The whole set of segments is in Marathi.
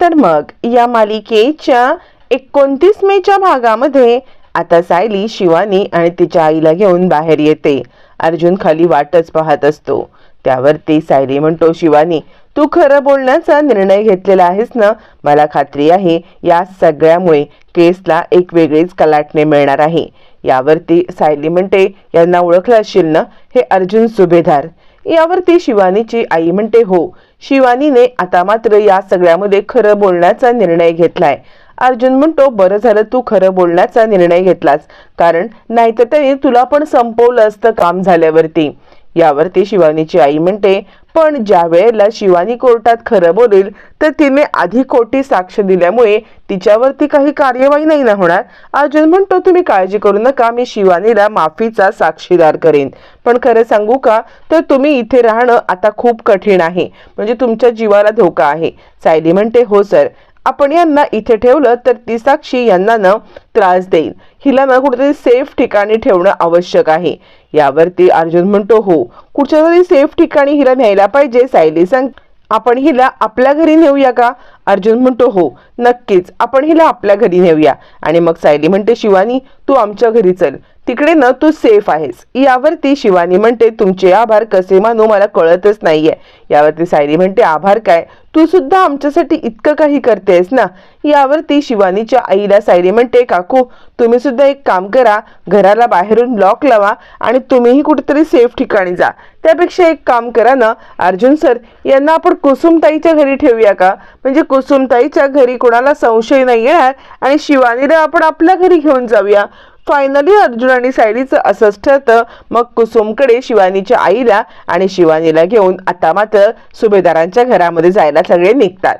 तर मग या मालिकेच्या एकोणतीस मेच्या भागामध्ये आता सायली शिवानी आणि तिच्या आईला घेऊन बाहेर येते. अर्जुन खाली वाटच पाहत असतो. त्यावरती सायली म्हणतो शिवानी तू खरं बोलण्याचा निर्णय घेतलेला आहेस ना? मला खात्री आहे या सगळ्यामुळे केसला एक वेगळीच कलाटणे मिळणार आहे. यावरती सायली म्हणते यांना ओळखलं असशील ना? हे अर्जुन सुभेदार. यावरती शिवानीची आई म्हणते हो शिवानीने आता मात्र या सगळ्यामध्ये खरं बोलण्याचा निर्णय घेतलाय. अर्जुन म्हणतो बरं झालं तू खरं बोलण्याचा निर्णय घेतलास कारण नाहीतर त्याने तुला पण संपवलं असतं काम झाल्यावरती. यावरती शिवानीची आई म्हणते पण ज्या वेळेला शिवानी कोर्टात खरं बोलेल तर तिने आधी खोटी साक्ष दिल्यामुळे तिच्यावरती काही कार्यवाही नाही ना होणार. अर्जुन म्हणतो तुम्ही काळजी करू नका मी शिवानीला माफीचा साक्षीदार करेन. पण खरं सांगू का तर तुम्ही इथे राहणं आता खूप कठीण आहे. म्हणजे तुमच्या जीवाला धोका आहे. सायली म्हणते हो सर. आपण यांना इथे ठेवलं तर ती साक्षी यांना न त्रास देईल. हिला ना कुठेतरी सेफ ठिकाणी ठेवणं आवश्यक आहे. यावरती अर्जुन म्हणतो हो कुठच्या तरी सेफ ठिकाणी हिला न्यायला पाहिजे सायली सांग. आपण हिला आपल्या घरी नेऊया का? अर्जुन म्हणतो हो नक्कीच आपण हिला आपल्या घरी नेऊया. आणि मग सायली म्हणते शिवानी तू आमच्या घरी चल. तिकडे न तू सेफ आहेस. यावरती शिवानी म्हणते तुमचे आभार कसे मानू? मला कळतच नाहीये. यावरती सायली म्हणते आभार काय? तू सुद्धा आमच्यासाठी इतकं काही करतेस ना? यावरती शिवानीच्या आईला सायली म्हणते काकू तुम्ही सुद्धा एक काम करा. घराला बाहेरून लॉक लावा आणि तुम्हीही कुठेतरी सेफ ठिकाणी जा. त्यापेक्षा एक काम करा ना अर्जुन सर यांना आपण कुसुमताईच्या घरी ठेवूया का? म्हणजे कुसुमताईच्या घरी कोणाला संशय नाही येणार आणि शिवानीला आपण आपल्या घरी घेऊन जाऊया. फायनली अर्जुन आणि सायलीचं असंच ठरतं. मग कुसुमकडे शिवानीच्या आईला आणि शिवानीला घेऊन आता मात्र सुभेदारांच्या घरामध्ये जायला सगळे निघतात.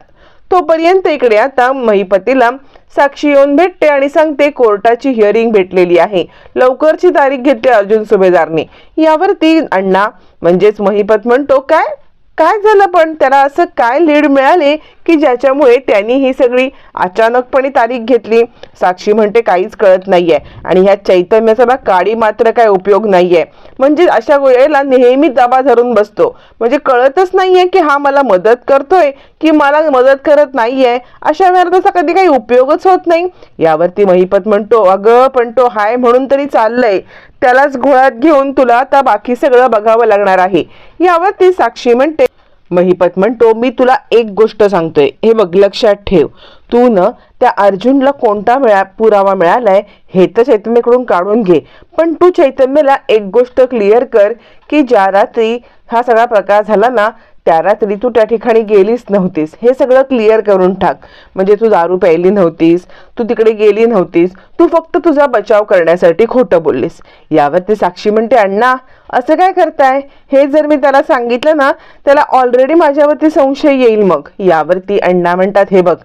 तोपर्यंत इकडे आता महिपतीला साक्षी येऊन भेटते आणि सांगते कोर्टाची हिअरिंग भेटलेली आहे. लवकरची तारीख घेते अर्जुन सुभेदारने. यावरती अण्णा म्हणजेच महिपत म्हणतो काय? काय झालं पण त्याला असं काय लीड मिळाले की ज्याच्यामुळे त्यांनी ही सगळी अचानकपणे तारीख घेतली? साक्षी म्हणते काहीच कळत नाहीये आणि ह्या चैतन्याचा ना काडी मात्र काय उपयोग नाहीये. म्हणजे अशा वेळेला नेहमी दबा धरून बसतो. म्हणजे कळतच नाहीये की हा मला मदत करतोय की मला मदत करत नाहीये. अशा वेळेला त्याचा कधी काही उपयोगच होत नाही. यावरती महिपत म्हणतो अगं पण तो हाय म्हणून तरी चाललंय. त्यालाच घोळ्यात घेऊन तुला आता बाकी सगळं बघावं लागणार आहे. यावरती साक्षी म्हणते महिपत म्हणतो मी तुला एक गोष्ट सांगतोय. हे बघ लक्षात ठेव. तू न त्या अर्जुनला कोणता मिळा पुरावा मिळालाय हे तर चैतन्यकडून काढून घे. पण तू चैतन्यला एक गोष्ट क्लिअर कर की ज्या रात्री हा सगळा प्रकार झाला ना त्या रात्री तू त्या ठिकाणी गेलीच नव्हतीस. हे सगळं क्लिअर करून टाक. म्हणजे तू दारू प्यायली नव्हतीस तू तिकडे गेली नव्हतीस तू फक्त तुझा बचाव करण्यासाठी खोटं बोललीस. यावरती साक्षी म्हणते अण्णा असं काय करताय? हे जर मी त्याला सांगितलं ना त्याला ऑलरेडी माझ्यावरती संशय येईल मग. यावरती अण्णा म्हणतात हे बघ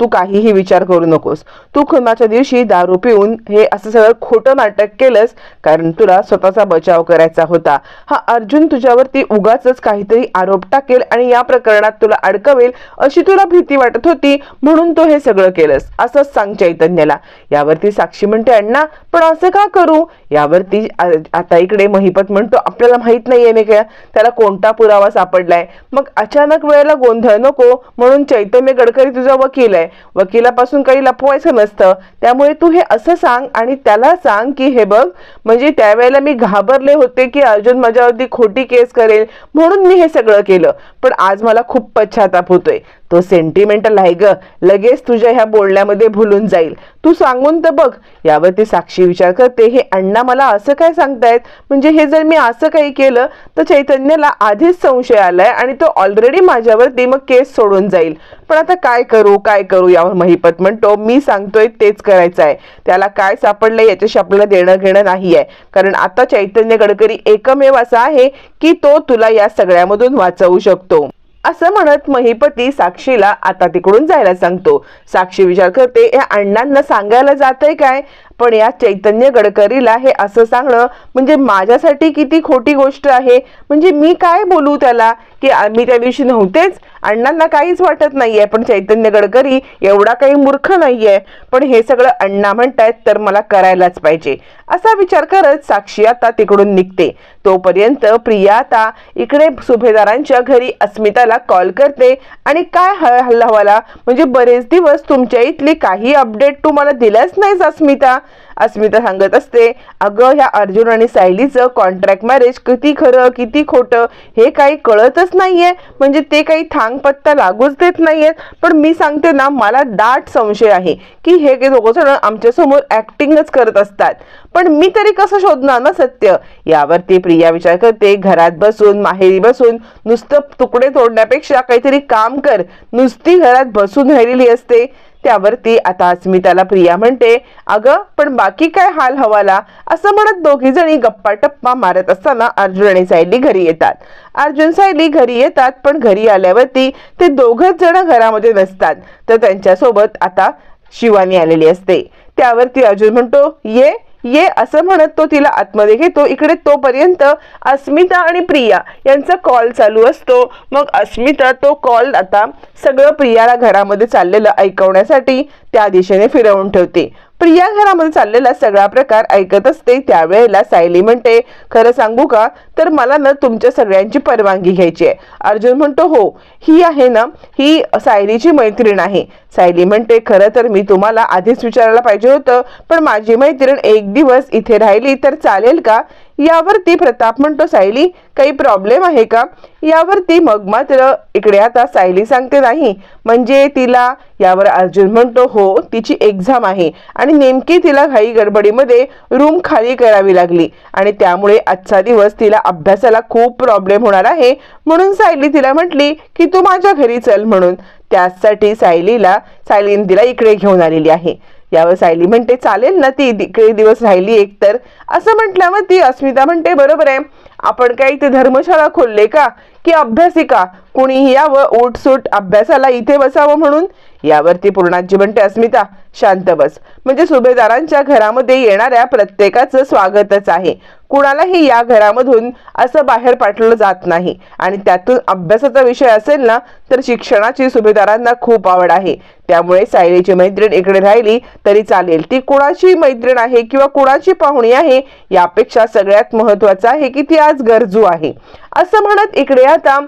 तू काहीही विचार करू नकोस. तू खुनाच्या दिवशी दारू पिऊन हे असं सगळं खोटं नाटक केलंस कारण तुला स्वतःचा बचाव करायचा होता. हा अर्जुन तुझ्यावरती उगाच काहीतरी आरोप टाकेल आणि या प्रकरणात तुला अडकवेल अशी तुला भीती वाटत होती म्हणून तो हे सगळं केलंस. असंच सांग चैतन्याला. यावरती साक्षी म्हणते अण्णा पण असं का करू? यावरती आता इकडे महिपत म्हणतो आपल्याला माहीत नाहीये नाही काय त्याला कोणता पुरावा सापडलाय? मग अचानक वेळेला गोंधळ नको म्हणून चैतन्य गडकरी तुझा वकील आहे. वकिलापासून काही लपवायचं नसतं. त्यामुळे तू हे असं सांग आणि त्याला सांग की हे बघ म्हणजे त्यावेळेला मी घाबरले होते की अर्जुन माझ्यावरती खोटी केस करेल म्हणून मी हे सगळं केलं. पण आज मला खूप पश्चाताप होतोय. तो सेंटिमेंटल आहे ग. लगेच तुझ्या ह्या बोलण्यामध्ये भुलून जाईल. तू सांगून तर बघ. यावरती साक्षी विचार करते हे अण्णा मला असं काय सांगतायत? म्हणजे हे जर मी असं काही केलं तर चैतन्याला आधीच संशय आलाय आणि तो ऑलरेडी माझ्यावरती मग केस सोडून जाईल. पण आता काय करू काय करू यावर महिपत म्हणतो मी सांगतोय तेच करायचं आहे. त्याला काय सापडलंय याच्याशी आपल्याला देणं घेणं नाही आहे. कारण आता चैतन्य गडकरी एकमेव असा आहे की तो तुला या सगळ्यामधून वाचवू शकतो. असं म्हणत महिपती साक्षीला आता तिकडून जायला सांगतो. साक्षी विचार करते या अण्णांना सांगायला जातंय काय? पण या चैतन्य गडकरीला हे असं सांगणं म्हणजे माझ्यासाठी किती खोटी गोष्ट आहे. म्हणजे मी काय बोलू त्याला की मी त्या दिवशी नव्हतेच अण्णांना काहीच वाटत नाहीये पण चैतन्य गडकरी एवढा काही मूर्ख नाहीये. पण हे सगळं अण्णा म्हणतायत तर मला करायलाच पाहिजे. असा विचार करत साक्षी आता तिकडून निघते. तोपर्यंत प्रिया आता इकडे सुभेदारांच्या घरी अस्मिताला कॉल करते आणि काय हल्ला हवाला म्हणजे बरेच दिवस तुमच्या इथली काही अपडेट तू मला दिल्याच नाहीस अस्मिता. अस्मिता सांगत असते अगं ह्या अर्जुन आणि सायलीचं कॉन्ट्रॅक्ट मॅरेज किती खरं किती खोटं हे काही कळतच नाहीये. म्हणजे ते काही थांग पत्ता लागूच देत नाहीयेत. पण मी सांगते ना मला दाट संशय आहे की हे दोघं जण आमच्यासमोर ऍक्टिंगच करत असतात. पण मी तरी कसं शोधणार ना सत्य? यावरती प्रिया विचार करते घरात बसून माहेरी बसून नुसतं तुकडे तोडण्यापेक्षा काहीतरी काम कर. नुसती घरात बसून राहिलेली असते. त्यावरती आता अस्मिताला प्रिया म्हणते अगं पण बाकी काय हाल हवाला? असं म्हणत दोघी जणी गप्पा टप्पा मारत असताना अर्जुन आणि सायली घरी येतात. अर्जुन सायली घरी येतात पण घरी आल्यावरती ते दोघच जण घरामध्ये नसतात. तर त्यांच्यासोबत आता शिवानी आलेली असते. त्यावरती अर्जुन म्हणतो ये ये असं म्हणत तो तिला आतमध्ये घेतो. इकडे तोपर्यंत अस्मिता आणि प्रिया यांचा कॉल चालू असतो. मग अस्मिता तो कॉल आता सगळं प्रियाला घरामध्ये चाललेलं ऐकवण्यासाठी त्या दिशेने फिरवून ठेवते. प्रिया घरामध्ये चाललेला सगळा प्रकार ऐकत असते त्यावेळेला सायली म्हणते खरं सांगू का? तर मला ना तुमच्या सगळ्यांची परवानगी घ्यायची आहे. अर्जुन म्हणतो हो ही आहे ना ही सायलीची मैत्रीण आहे. सायली म्हणते खरं तर मी तुम्हाला आधीच विचारायला पाहिजे होतं पण माझी मैत्रीण एक दिवस इथे राहिली तर चालेल का? यावरती प्रताप म्हणतो सायली काही प्रॉब्लेम आहे का? यावरती मग मात्र इकडे आता सायली सांगते नाही म्हणजे तिला यावर अर्जुन म्हणतो हो तिची एक्झाम आहे. आणि नेमकी तिला घाई गडबडीमध्ये रूम खाली करावी लागली. आणि त्यामुळे आजचा दिवस तिला अभ्यासाला खूप प्रॉब्लेम होणार आहे. म्हणून सायली तिला म्हटली की तू माझ्या घरी चल म्हणून. त्यासाठी सायलीला सायलीन तिला इकडे घेऊन आलेली आहे. यावर सायली म्हणते चालेल ना ती इकडे दिवस राहिली एकतर. असं म्हटल्यावर ती अस्मिता म्हणते बरोबर आहे. आपण काही इथे धर्मशाळा खोलले का? की अभ्यासिका? कुणीही यावं उठसूट अभ्यासाला इथे बसावं म्हणून? यावरती पूर्णाजी म्हणते अस्मिता शांत बस. म्हणजे सुभेदारांच्या घरामध्ये येणाऱ्या प्रत्येकाचं स्वागतच आहे. कुणालाही या घरामधून असं बाहेर पाठवलं जात नाही. आणि त्यातून अभ्यासाचा विषय असेल ना तर शिक्षणाची सुभेदारांना खूप आवड आहे. त्यामुळे सायलीची मैत्रीण इकडे राहिली तरी चालेल. ती कुणाची मैत्रीण आहे किंवा कुणाची पाहुणी आहे यापेक्षा सगळ्यात महत्वाचं आहे की ती आज गरजू आहे. असं म्हणत इकडे आता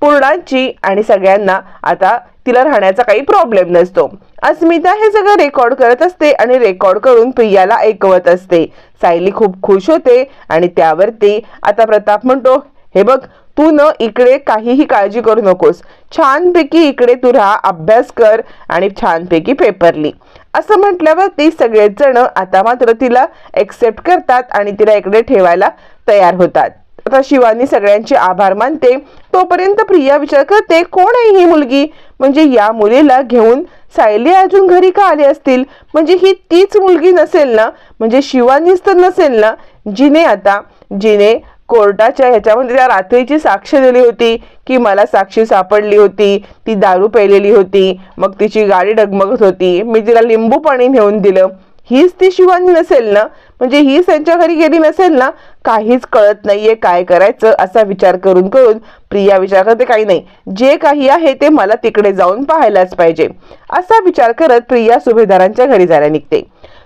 पूर्णाची आणि सगळ्यांना आता तिला राहण्याचा काही प्रॉब्लेम नसतो. अस्मिता हे सगळं रेकॉर्ड करत असते आणि रेकॉर्ड करून प्रियाला ऐकवत असते. सायली खूप खुश होते आणि त्यावरती आता प्रताप म्हणतो हे बघ तू न इकडे काहीही काळजी करू नकोस. छानपैकी इकडे तू राहा अभ्यास कर आणि छानपैकी पेपर लिही. असं म्हटल्यावर ती सगळेच जण आता मात्र तिला एक्सेप्ट करतात आणि तिला इकडे ठेवायला तयार होतात. आता शिवानी सगळ्यांचे आभार मानते. तोपर्यंत प्रिया विचार करते कोण आहे ही मुलगी? म्हणजे या मुलीला घेऊन सायली अजून घरी का आले असतील? म्हणजे ही तीच मुलगी नसेल ना? म्हणजे शिवानीच तर नसेल ना? जिने आता जिने कोर्टाच्या ह्याच्यामध्ये त्या रात्रीची साक्ष दिली होती की मला साक्षी सापडली होती ती दारू पेलेली होती मग तिची गाडी डगमगत होती. मी तिला लिंबू पाणी नेऊन दिलं. हीच ती शिवानी नसेल ना? म्हणजे ही त्यांच्या घरी गेली नसेल ना काहीच कळत नाहीये काय करायचं असा विचार करून करून प्रिया विचार करते काही नाही जे काही आहे ते मला तिकडे जाऊन पाहायलाच पाहिजे. असा विचार करत प्रिया सुभेदारांच्या घरी जायला निघते.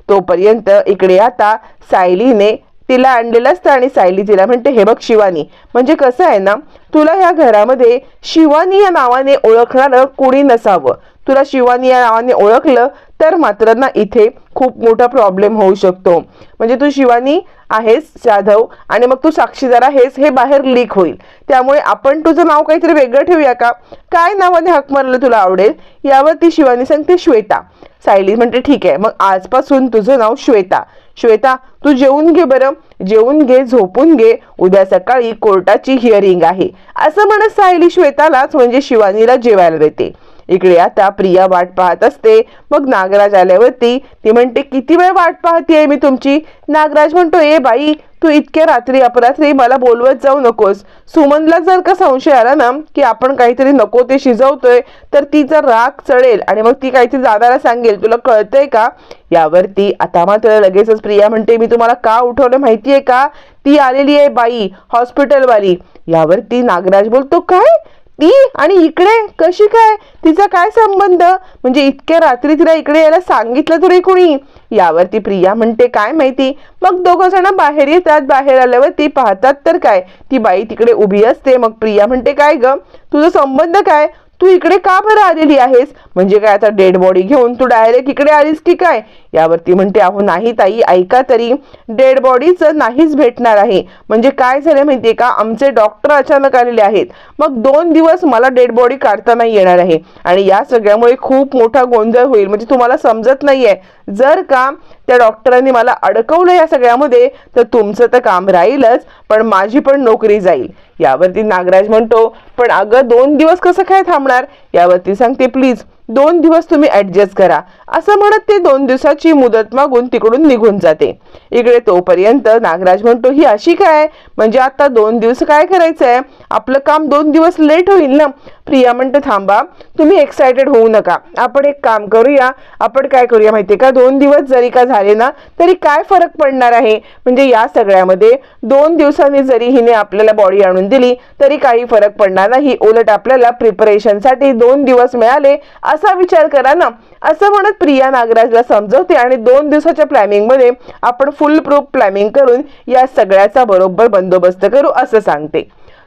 तोपर्यंत इकडे आता सायलीने तिला आणलेलं असतं आणि सायली तिला म्हणते हे बघ शिवानी म्हणजे कसं आहे ना तुला ह्या घरामध्ये शिवानी या नावाने ओळखणारं कोणी नसावं. तुला शिवानी या नावाने ओळखलं तर मात्र ना इथे खूप मोठा प्रॉब्लेम होऊ शकतो. म्हणजे तू शिवानी आहेस जाधव आणि मग तू साक्षीदार आहेस हे बाहेर लीक होईल. त्यामुळे आपण तुझं नाव काहीतरी वेगळं ठेवूया का? काय नावाने हाक मारलं तुला आवडेल? यावर ती शिवानी सांगते श्वेता. सायली म्हणते ठीक आहे मग आजपासून तुझं नाव श्वेता. श्वेता तू जेवून घे बरं. जेवून घे झोपून घे. उद्या सकाळी कोर्टाची हिअरिंग आहे. असं म्हणत सायली श्वेतालाच म्हणजे शिवानीला जेवायला देते. इकडे आता प्रिया वाट पाहत असते. मग नागराज आल्यावरती ती म्हणते किती वेळ वाट पाहतीये मी तुमची? नागराज म्हणतो ए बाई तू इतक्या रात्री अपरात्री मला बोलवत जाऊ नकोस. सुमनला जर का संशय आला ना की आपण काहीतरी नको ते शिजवतोय तर तिचा राग चढेल आणि मग ती काहीतरी दादाला सांगेल तुला कळतंय का? यावरती आता मात्र लगेचच प्रिया म्हणते मी तुम्हाला का उठवलं माहितीये का? ती आलेली आहे बाई हॉस्पिटलवाली. यावरती नागराज बोलतो काय? ती आणि इकडे कशी काय? तिचा काय संबंध? म्हणजे इतक्या रात्री तिला इकडे यायला सांगितलं तरी कुणी? यावरती प्रिया म्हणते काय माहिती? मग दोघं जण बाहेर येतात. बाहेर आल्यावर ती पाहतात तर काय? ती बाई तिकडे उभी असते. मग प्रिया म्हणते काय ग? तुझा संबंध काय? तू इकडे का बरं आलेली आहेस? म्हणजे काय आता डेड बॉडी घेऊन तू डायरेक्ट इकडे आलीस की काय? यावरती म्हणते अहो नाही ताई ऐका तरी डेड बॉडीच नाहीच भेटणार आहे. म्हणजे काय झालं माहितीये का? आमचे डॉक्टर अचानक आलेले आहेत. मग दोन दिवस मला डेड बॉडी काढता नाही येणार आहे. आणि या सगळ्यामुळे खूप मोठा गोंधळ होईल. म्हणजे तुम्हाला समजत नाहीये. जर का त्या डॉक्टरांनी मला अडकवलं या सगळ्यामध्ये तर तुमचं तर काम राहीलच. पण माझी पण नोकरी जाईल. यावरती नागराज म्हणतो पण अगं दोन दिवस कसं काय थांबणार? यावरती सांगते प्लीज दोन दिवस तुम्ही ऍडजस्ट करा. असं म्हणत ते दोन दिवसाची मुदत मागून तिकडून निघून जाते. इकडे तोपर्यंत नागराज म्हणतो ही अशी काय? म्हणजे आता दोन दिवस काय करायचंय? आपलं काम दोन दिवस लेट होईल ना? प्रिया म्हणते थांबा तुम्ही एक्सायटेड होऊ नका. आपण एक काम करूया. आपण काय करूया माहितीये का? दोन दिवस जरी का झाले ना तरी काय फरक पडणार आहे? म्हणजे या सगळ्यामध्ये दोन दिवसांनी जरी हिने आपल्याला बॉडी आणून दिली तरी काही फरक पडणार नाही. उलट आपल्याला प्रिपरेशनसाठी दोन दिवस मिळाले असं विचार करा ना. असं म्हणत प्रिया नागराजला समजवते आणि दोन दिवसाच्या प्लॅनिंगमध्ये आपण फुल प्रूफ प्लॅनिंग करून या सगळ्याचा बरोबर बंदोबस्त करू असं सांगते.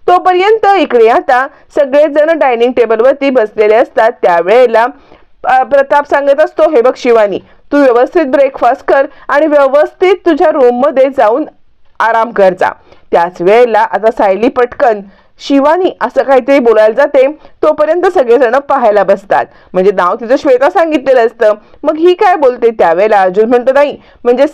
तोपर्यंत इकडे आता सगळेजण डायनिंग टेबलवरती बसलेले असतात. त्यावेळेला प्रताप सांगत असतो हे बघ शिवानी तू व्यवस्थित ब्रेकफास्ट कर आणि व्यवस्थित तुझ्या रूममध्ये जाऊन आराम कर जा. त्याच वेळेला आता सायली पटकन शिवानी असं काहीतरी बोलायला जाते तोपर्यंत सगळेजण पाहायला बसतात. म्हणजे नाव तिचं श्वेता सांगितलेलं असतं. मग ही काय बोलते त्यावेळेला? अर्जुन म्हणतो नाही म्हणजे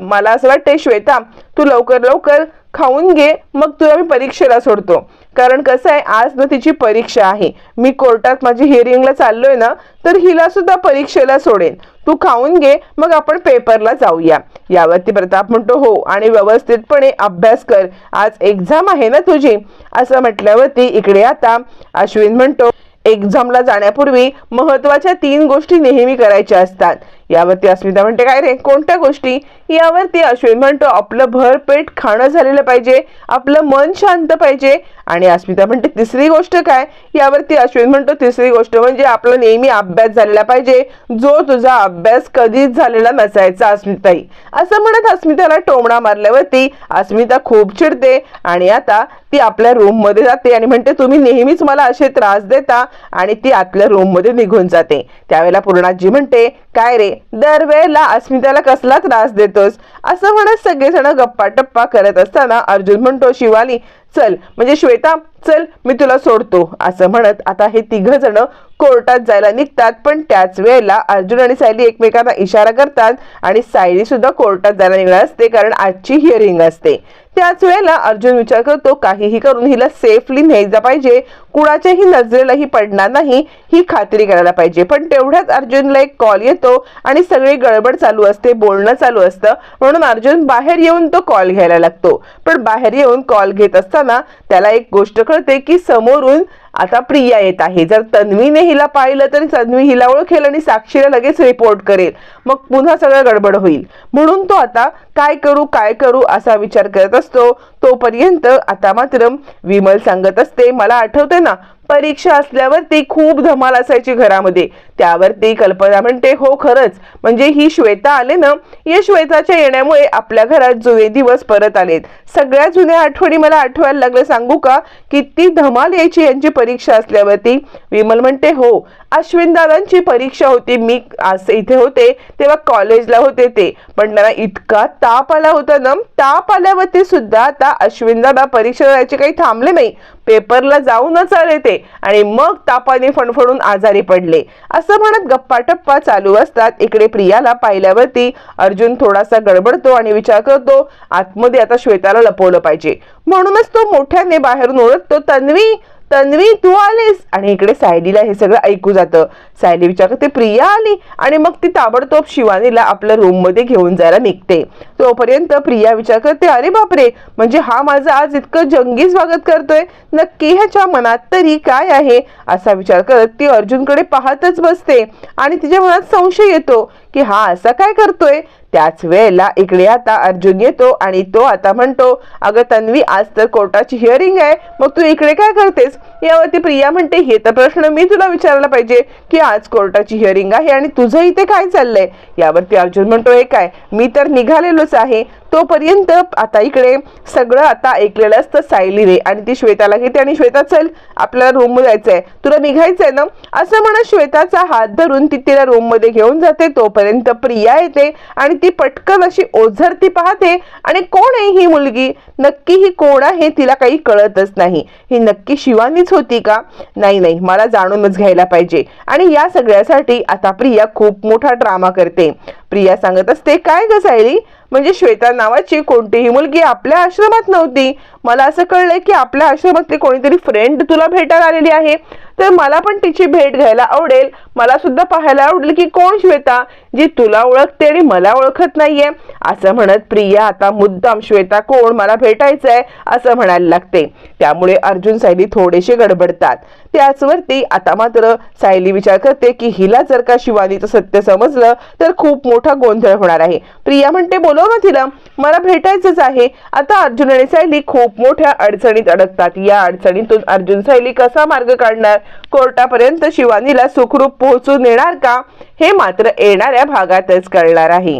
मला असं वाटतंय श्वेता तू लवकर लवकर खाऊन घे मग तुला मी परीक्षेला सोडतो. कारण कसं आहे आज ना तिची परीक्षा आहे. मी कोर्टात माझी हिअरिंगला चाललोय ना तर हिला सुद्धा परीक्षेला सोडेन. तू खाऊन घे मग आपण पेपरला जाऊया. यावरती प्रताप म्हणतो हो आणि व्यवस्थितपणे अभ्यास कर. आज एक्झाम आहे ना तुझी. असं म्हटल्यावरती इकडे आता अश्विन म्हणतो एक्झामला जाण्यापूर्वी महत्त्वाच्या तीन गोष्टी नेहमी करायच्या असतात. यावरती अस्मिता म्हणते काय रे? कोणत्या गोष्टी? यावरती अश्विन म्हणतो आपलं भरपेट खाणं झालेलं पाहिजे. आपलं मन शांत पाहिजे. आणि अस्मिता म्हणते तिसरी गोष्ट काय? यावरती अश्विन म्हणतो तिसरी गोष्ट म्हणजे आपला नेहमी अभ्यास झालेला पाहिजे. जो तुझा अभ्यास कधीच झालेला नसायचा अस्मिताई. असं म्हणत अस्मिताला टोमणा मारल्यावरती अस्मिता खूप चिडते आणि आता ती आपल्या रूममध्ये जाते आणि म्हणते तुम्ही नेहमीच मला असे त्रास देता आणि ती आतल्या रूममध्ये निघून जाते. त्यावेळेला पूर्णाजी म्हणते काय रे? दरवेळेला अस्मिताला कसला त्रास देतोस? असं म्हणत सगळेजण गप्पा टप्पा करत असताना अर्जुन म्हणतो शिवाली चल. म्हणजे श्वेता चल मी तुला सोडतो. असं म्हणत आता हे तिघ जण कोर्टात जायला निघतात पण त्याच वेळेला अर्जुन आणि सायली एकमेकांना इशारा करतात आणि सायली सुद्धा कोर्टात जायला निघणार असते कारण आजची हिअरिंग असते. त्याच वेळेला अर्जुन विचार करतो काहीही करून हिला सेफली न्यायचा पाहिजे. कुणाच्याही नजरेलाही पडणार नाही. ही खात्री करायला पाहिजे. पण तेवढ्याच अर्जुनला एक कॉल येतो आणि सगळी गडबड चालू असते बोलणं चालू असतं. म्हणून अर्जुन बाहेर येऊन तो कॉल घ्यायला लागतो. पण बाहेर येऊन कॉल घेत असताना त्याला एक गोष्ट कळते की समोरून आता प्रिया येत आहे. जर तन्वीने हिला पाहिलं तर तन्वी हिला ओळखेल आणि साक्षीला लगेच रिपोर्ट करेल. मग पुन्हा सगळं गडबड होईल. म्हणून तो आता काय करू काय करू असा विचार करत असतो. तोपर्यंत आता मात्र विमल सांगत असते मला आठवते ना परीक्षा असल्यावरती खूप धमाल असायची घरामध्ये. त्यावरती कल्पना म्हणते हो खरंच. म्हणजे ही श्वेता आले ना या श्वेताच्या येण्यामुळे आपल्या घरात जुने दिवस परत आलेत. सगळ्या जुन्या आठवणी मला आठवायला लागलं सांगू का? किती धमाल यायची यांची परीक्षा असल्यावरती. विमल म्हणते हो. अश्विन दादांची परीक्षा होती. मी आज इथे होते. तेव्हा कॉलेजला होते ते. पण त्यांना इतका ताप आला होता ना ताप आल्यावरती सुद्धा आता अश्विन दादा परीक्षा द्यायचे काही थांबले नाही. पेपरला जाऊनच आले ते. आणि मग तापाने फणफणून आजारी पडले. असं म्हणत गप्पा टप्पा चालू असतात. इकडे प्रियाला पाहिल्यावरती अर्जुन थोडासा गडबडतो आणि विचार करतो आतमध्ये आता श्वेताला लपवलं पाहिजे. म्हणूनच तो मोठ्याने बाहेरून ओळखतो तन्वी तन्वी तू आलीस? आणि इकडे सायलीला हे सगळं ऐकू जातं. सायली विचारते प्रिया आली? आणि मग ती ताबडतोब शिवानीला आपल्या रूममध्ये घेऊन जायला निघते. तोपर्यंत प्रिया विचार करते अरे बापरे! म्हणजे हा माझा आज इतकं जंगी स्वागत करतोय? नक्की ह्याच्या मनात तरी काय आहे? असा विचार करत ती अर्जुनकडे पाहतच बसते. आणि तिच्या मनात संशय येतो की हा असा काय करतोय? त्याच वेळेला इकडे आता अर्जुन येतो आणि तो आता म्हणतो अगं तन्वी आज तर कोर्टाची हिअरिंग आहे मग तू इकडे काय करतेस? यावरती प्रिया म्हणते हे तर प्रश्न मी तुला विचारला पाहिजे की आज कोर्टाची हिअरिंग आहे आणि तुझं इथे काय चाललंय? यावरती अर्जुन म्हणतो हे काय मी तर निघालेलोच आहे तोपर्यंत आता इकडे सगळं आता ऐकलेलं असतं सायलीने. आणि ती श्वेताला घेते आणि श्वेता चल आपल्याला रूम जायचंय. तुला निघायचंय ना? असं म्हणत श्वेताचा हात धरून ती तिला रूममध्ये घेऊन जाते. तोपर्यंत प्रिया येते आणि ती पटकन अशी ओझरती पाहते. आणि कोण आहे ही मुलगी? नक्की ही कोण आहे तिला काही कळतच नाही. ही नक्की शिवानीच होती का? नाही नाही मला जाणूनच घ्यायला पाहिजे. आणि या सगळ्यासाठी आता प्रिया खूप मोठा ड्रामा करते. प्रिया सांगत असते काय ग सायली? म्हणजे श्वेता नावाची कोणतीही मुलगी आपल्या आश्रमात नव्हती. मला असं कळलंय की आपल्या आश्रमातली कोणीतरी फ्रेंड तुला भेटायला आलेली आहे. तर मला पण तिची भेट घ्यायला आवडेल. मला सुद्धा पाहायला आवडेल की कोण श्वेता जी तुला ओळखते आणि मला ओळखत नाहीये. असं म्हणत प्रिया आता मुद्दाम श्वेता कोण मला भेटायचंय? असं म्हणायला लागते. त्यामुळे अर्जुन सायली थोडेसे गडबडतात. त्याचवरती आता मात्र सायली विचार करते की हिला जर का शिवानीचं सत्य समजलं तर खूप मोठा गोंधळ होणार आहे. प्रिया म्हणते बोलव ना तिला. मला भेटायचंच आहे. आता अर्जुन आणि सायली खूप मोठ्या अडचणीत अडकतात. या अडचणीतून अर्जुन सायली कसा मार्ग काढणार? कोर्टापर्यंत शिवानीला सुखरूप पोहोचून येणार का हे मात्र येणाऱ्या भागातच कळणार आहे.